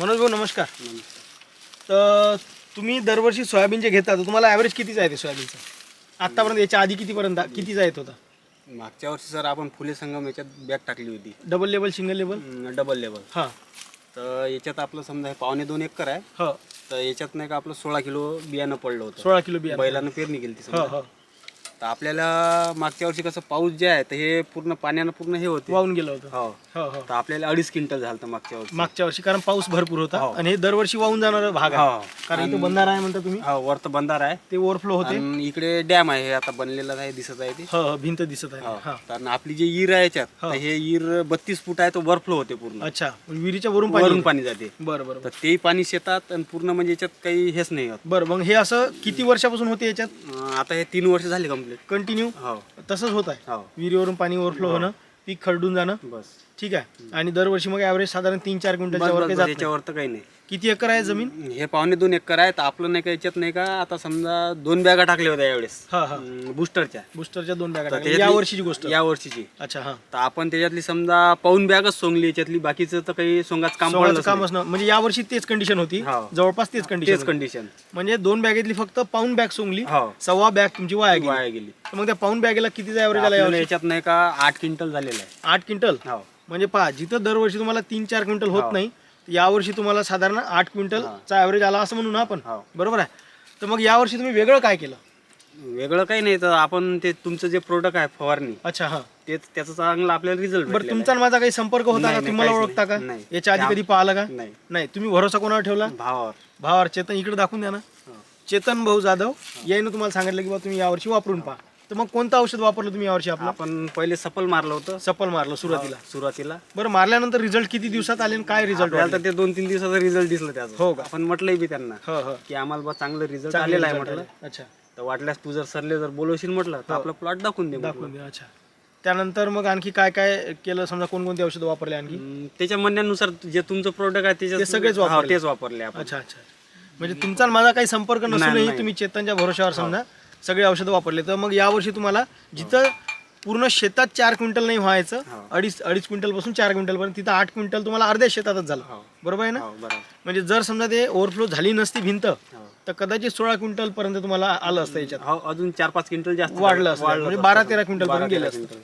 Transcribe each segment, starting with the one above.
मनोज भाऊ नमस्कार. तर तुम्ही दरवर्षी सोयाबीन जे घेता तर तुम्हाला ॲव्हरेज कितीचा आहे ते सोयाबीनचं? आत्तापर्यंत याच्या आधी कितीपर्यंत कितीचा येत होता? मागच्या वर्षी सर आपण फुले संगम याच्यात बॅग टाकली होती. Double level single level double level हां. तर याच्यात आपलं समजा हे पावणे दोन एकर आहे. हो. तर याच्यात नाही का आपलं सोळा किलो बियाणं पडलं होतं. सोळा किलो बिया बैलानं पेरणी केली ती समजा. हो. तर आपल्याला मागच्या वर्षी कसं पाऊस जे आहे तर हे पूर्ण पाण्यानं पूर्ण हे होते. वाहून गेलं होतं. हो. हो हो. तर आपल्याला अडीच क्विंटल झालं होतं मागच्या वर्षी. मागच्या वर्षी कारण पाऊस भरपूर होता हो. आणि हे दरवर्षी वाहून जाणारा भाग आहे. हो. कारण इथं बंधारा आहे म्हणता तुम्ही? हो वर तर बंधार आहे. ते ओव्हरफ्लो होते. आणि इकडे डॅम आहे हे आता बनलेलं आहे दिसत आहे ते. हो हो भिंत दिसत आहे. हो. हा. कारण आपली जी ईर आहे याच्यात हो. तर हे ईर बत्तीस फूट आहे तो वरफ्लो होते पूर्ण. अच्छा विहिरीच्या वरून पाणी वरून. पाणी जाते. बरं बरं तर तेही पाणी शेतात आणि पूर्ण म्हणजे याच्यात काही हेच नाही होत. बरं मग हे असं किती वर्षापासून होते याच्यात? अं, आता हे तीन वर्ष झाले कंटिन्यू हो. तसंच होत आहे. हो. विहिरीवरून पाणी ओव्हरफ्लो होणं. पीक खरडून जाणं. बस. ठीक आहे. आणि दरवर्षी मग ॲव्हरेज साधारण तीन चार क्विंटलच्या वर काही बस, जात नाही. याच्यावर तर काही नाही. किती एकर आहे जमीन? हे पावणे दोन एकर आहे तर आपलं नाही का याच्यात नाही का आता समजा दोन बॅगा टाकल्या होत्या यावेळेस. हा हा. बुस्टरच्या बुस्टरच्या दोन बॅगा तर टाकल्या. या वर्षीची गोष्ट. या वर्षीची. अच्छा हा. तर आपण त्याच्यातली समजा पाऊन बॅगच सोंगली याच्यातली बाकीचं तर काही सोंगाच काम सोळाचं कामच ना म्हणजे या वर्षी तेच कंडिशन होती. जवळपास तेच तेच कंडिशन कंडिशन म्हणजे दोन बॅगेतली फक्त पाऊन बॅग सोंगली हो. सव्वा बॅग तुमची वाया गेली. वाया गेली. तर मग त्या पाऊन बॅगेला कितीचा ॲव्हरेज आला आपल्याला यावर्षी याच्यात नाही का आठ क्विंटल झालेलं आहे. आठ क्विंटल? हो. म्हणजे पहा जिथं दरवर्षी तुम्हाला तीन चार क्विंटल होत हो. नाही यावर्षी तुम्हाला साधारण आठ क्विंटलचा ॲव्हरेज आला असं म्हणू ना आपण. हो. बरोबर आहे? तर मग यावर्षी तुम्ही वेगळं काय केलं? वेगळं काही नाही तर आपण ते तुमचं जे प्रोडक्ट आहे फवारणी अच्छा हा. ते त्याचा चांगला आपल्याला रिझल्ट बरं तुमचा आणि माझा काही संपर्क होता नाही, का? नाही, तुम्हाला काहीच ओळखता का? नाही. नाही. याच्या आधी कधी पाहिलं का? नाही. नाही तुम्ही भरोसा कोणावर ठेवला? भावावर. भावावर. चेतन इकडे दाखवून द्या ना. हो. चेतन भाऊ जाधव याने तुम्हाला सांगितलं की बा तुम्ही यावर्षी वापरून पहा. तर मग कोणतं औषध वापरलं तुम्ही यावर्षी आपलं? आपण पहिले सफल मारलं होतं. सफल मारलं सुरुवातीला. सुरुवातीला. बरं मारल्यानंतर रिझल्ट किती दिवसात आले आणि काय रिझल्ट तर ते दोन तीन दिवसाचा रिझल्ट दिसला त्याचा हो का? आपण म्हटलंय बी त्यांना हो हो. की आम्हाला बा चांगलं रिझल्ट आलेला आहे म्हटलं. अच्छा. तर वाटल्यास तू जर सरले जर बोलवशील म्हटलं तर आपला प्लॉट दाखवून दे. दाखवून द्या अच्छा. त्यानंतर मग आणखी काय काय केलं? समजा कोणकोणती औषधं वापरले आणखी? त्याच्या म्हणण्यानुसार जे तुमचं प्रोडक्ट आहे त्याच्यात ते सगळेच हो, वापरले? तेच वापरले आपण. अच्छा अच्छा. म्हणजे तुमचा आणि माझा काही संपर्क नसूनही नाही. तुम्ही चेतनच्या भरोशावर समजा सगळे औषधं वापरले तर मग यावर्षी तुम्हाला जिथं पूर्ण शेतात चार क्विंटल नाही व्हायचं हो. अडीच अडीच क्विंटलपासून चार क्विंटल पर्यंत तिथं आठ क्विंटल तुम्हाला अर्ध्या शेतातच झालं हो. बरोबर आहे ना हो म्हणजे जर समजा ते ओव्हरफ्लो झाली नसती भिंत. तर कदाचित सोळा क्विंटल पर्यंत तुम्हाला आलं असतं याच्यात अजून चार पाच क्विंटल जास्त वाढलं असतं म्हणजे. बारा तेरा क्विंटल पर्यंत गेलं असतं.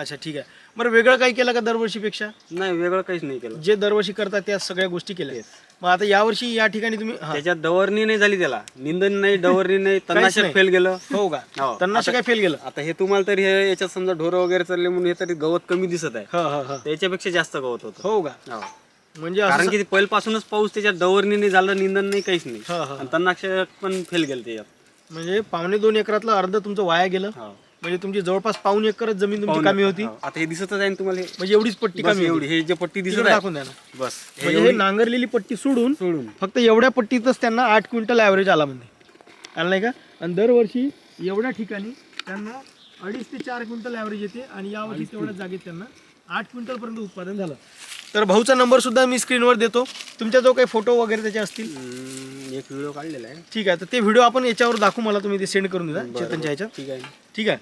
अच्छा ठीक आहे. बरं वेगळं काही केलं का दरवर्षीपेक्षा? नाही वेगळं काहीच नाही केलं. जे दरवर्षी करतात त्या सगळ्या गोष्टी केल्या. मग आता यावर्षी या ठिकाणी तुम्ही हा, त्याच्यात डवरणी नाही झाली त्याला. निंदन नाही डवरणी नाही नाही. तणनाशक फेल गेलं. हो का? हो. तन्नाशे काय फेल गेलं. आता हे तुम्हाला तरी हे याच्यात समजा ढोरं वगैरे चालले म्हणून हे तरी गवत कमी दिसत आहे. हा हा हा. त्याच्यापेक्षा जास्त गवत होतं. हो का? हो. म्हणजे असं कारण की पहिल्यापासूनच पाऊस त्याच्यात डवरणी नाही झालं निंदन नाही काहीच नाही. हा हा. आणि तणनाशक पण फेल गेलं त्याच्यात. म्हणजे पावणे दोन एकरातलं अर्ध तुमचं वाया गेलं. हो. म्हणजे तुमची जवळपास पाऊन एकरच जमीन तुमची कमी होती. आता हे दिसतच आहे ना तुम्हाला हे. म्हणजे एवढीच पट्टी बस कमी होती. एवढी. हे जे पट्टी दिसत तिकडे आहे दाखवून द्या ना. बस. हे म्हणजे हे नांगरलेली पट्टी सोडून सोडून. फक्त एवढ्या पट्टीतच त्यांना आठ क्विंटल ॲव्हरेज आला म्हणजे. आला नाही का? आणि दरवर्षी एवढ्या ठिकाणी त्यांना अडीच ते चार क्विंटल ॲव्हरेज येते आणि यावर्षी तेवढ्याच जागेत त्यांना आठ क्विंटलपर्यंत उत्पादन झालं. तर भाऊचा नंबर सुद्धा मी स्क्रीनवर देतो. तुमच्या जो काही फोटो वगैरे त्याचे असतील? एक व्हिडिओ काढलेला आहे. ठीक आहे तर ते व्हिडिओ आपण याच्यावर दाखवू मला तुम्ही ते सेंड करून द्या चेतनच्या ह्याच्यात. ठीक आहे. ठीक आहे.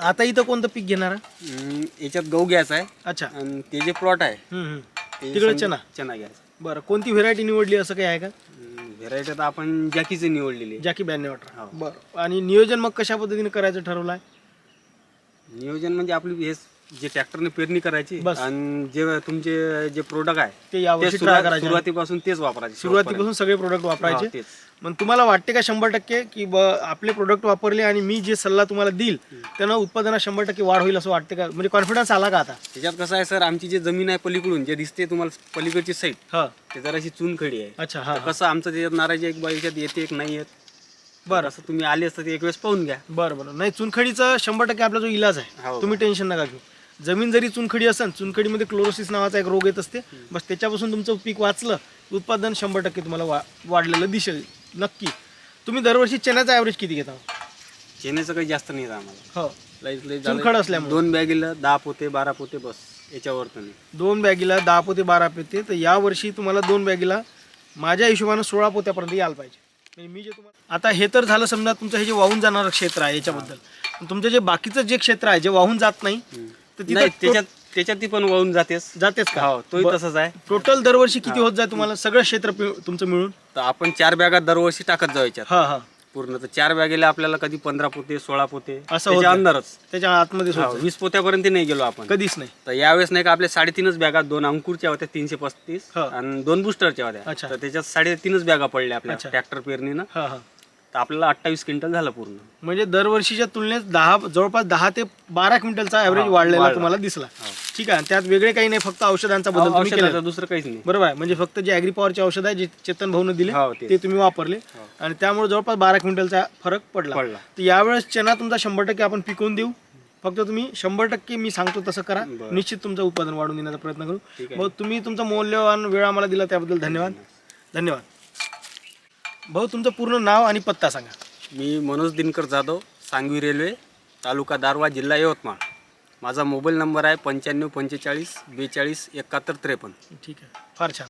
आता इथं कोणतं पीक घेणार आहे? हम्म, याच्यात गहू घ्यायचा आहे. अच्छा. आणि ते जे प्लॉट आहे हम्म, हम्म. ते तिकडे चना चना घ्यायचा. बरं कोणती व्हेरायटी निवडली असं काही आहे का? व्हेरायटी तर आपण जॅकीचे निवडलेली आहे. जॅकी ब्याण्णव अठरा हो. बरं. आणि नियोजन मग कशा पद्धतीने करायचं ठरवलं आहे नियोजन म्हणजे आपली हे जे ट्रॅक्टरने पेरणी करायची बस. आणि जे तुमचे जे प्रोडक्ट आहे ते ते यावर्षी सुरुवात- करायचे. सुरुवातीपासून तेच वापरायचे सुरुवातीपासून सगळे प्रोडक्ट वापरायचे. हो, तेच. मग तुम्हाला वाटते का शंभर टक्के की ब आपले प्रोडक्ट वापरले आणि मी जे सल्ला तुम्हाला देईल त्यानं उत्पादनात शंभर टक्के वाढ होईल असं वाटते का? म्हणजे कॉन्फिडन्स आला का आता? त्याच्यात कसं आहे सर आमची जी जमीन आहे पलीकडून जे दिसते तुम्हाला पलीकडची साईड हा. ते जराशी चुनखडी आहे. अच्छा हा तर कसं आमचं त्याच्यात नाराजी एक बाईच्यात येते एक नाही येत? बरं. असं तुम्ही आले असतं ते एक वेळेस पाहून घ्या. बरं बरं. नाही चुनखडीचा शंभर टक्के आपला जो इलाज आहे हो. तुम्ही टेन्शन नका घेऊ. जमीन जरी चुनखडी असेल चुनखडीमध्ये क्लोरोसिस नावाचा एक रोग येत असते. बस त्याच्यापासून तुमचं पीक वाचलं उत्पादन शंभर टक्के तुम्हाला वा वाढलेलं दिसेल नक्की. तुम्ही दरवर्षी चण्याचा ॲव्हरेज किती घेता? चेन्याचं काही जास्त नाही आम्हाला. हो. लई- लई झालं. चुनखड असल्यामुळे. दोन बॅगीला दहा पोते बारा पोते बस याच्यावर तर नाही. दोन बॅगीला दहा पोते बारा पोते तर यावर्षी तुम्हाला दोन बॅगीला माझ्या हिशोबानं सोळा पोत्यापर्यंत यायला पाहिजे. म्हणजे मी जे तुम्हाला आता हे तर झालं समजा तुमचं हे जे वाहून जाणारं क्षेत्र आहे याच्याबद्दल. पण तुमचं जे बाकीचं जे क्षेत्र आहे जे वाहून जात नाही तर नाही त्याच्यात त्याच्यात ती पण वाहून जातेस. जातेच का? हो तोही तसंच आहे. टोटल दरवर्षी किती होत जाय तुम्हाला? सगळं क्षेत्र पि- तुमचं मिळून? तर आपण चार बॅगा दरवर्षी टाकत जाऊ याच्यात हा हा. पूर्ण. तर चार बॅगेला आपल्याला कधी पंधरा पोते सोळा पोते असं त्याच्या होतं. अंदरच. त्याच्या आतमध्ये हो, वीस पोत्यापर्यंत नाही गेलो आपण. कधीच नाही. तर यावेळेस नाही का आपल्या साडेतीनच बॅगा दोन अंकुरच्या होत्या तीनशे पस्तीस हा. आणि दोन बुस्टरच्या होत्या. अच्छा. तर त्याच्यात साडेतीनच बॅगा पडल्या आपल्या अच्छा. ट्रॅक्टर पेरणीनं. हा हा. तर आपल्याला अठ्ठावीस क्विंटल झालं पूर्ण. म्हणजे दरवर्षीच्या तुलनेत दहा जवळपास दहा ते बारा क्विंटलचा ऍव्हरेज हा, वाढलेला वाढला. तुम्हाला दिसला. ठीक आहे त्यात वेगळे काही नाही फक्त औषधांचा बदल तुम्ही केला औषधाचं दुसरं काहीच नाही. बरोबर आहे म्हणजे फक्त जे ॲग्री पॉवरचे औषध आहे जे चेतन भाऊन दिले हो, ते. ते तुम्ही वापरले. आणि त्यामुळे जवळपास बारा क्विंटलचा फरक पडला. पडला. तर यावेळेस चना तुमचा शंभर टक्के आपण पिकवून देऊ. फक्त तुम्ही शंभर टक्के मी सांगतो तसं करा. बरं. निश्चित तुमचं उत्पादन वाढवून देण्याचा प्रयत्न करू. आहे. भाऊ तुम्ही तुमचा मौल्यवान वेळ आम्हाला दिला त्याबद्दल धन्यवाद. धन्यवाद. भाऊ तुमचं पूर्ण नाव आणि पत्ता सांगा. मी मनोज दिनकर जाधव सांगवी रेल्वे तालुका दारवा जिल्हा यवतमाळ. माझा मोबाईल नंबर आहे पंच्याण्णव पंचेचाळीस बेचाळीस एकाहत्तर त्रेपन्न. ठीक आहे. फार छान.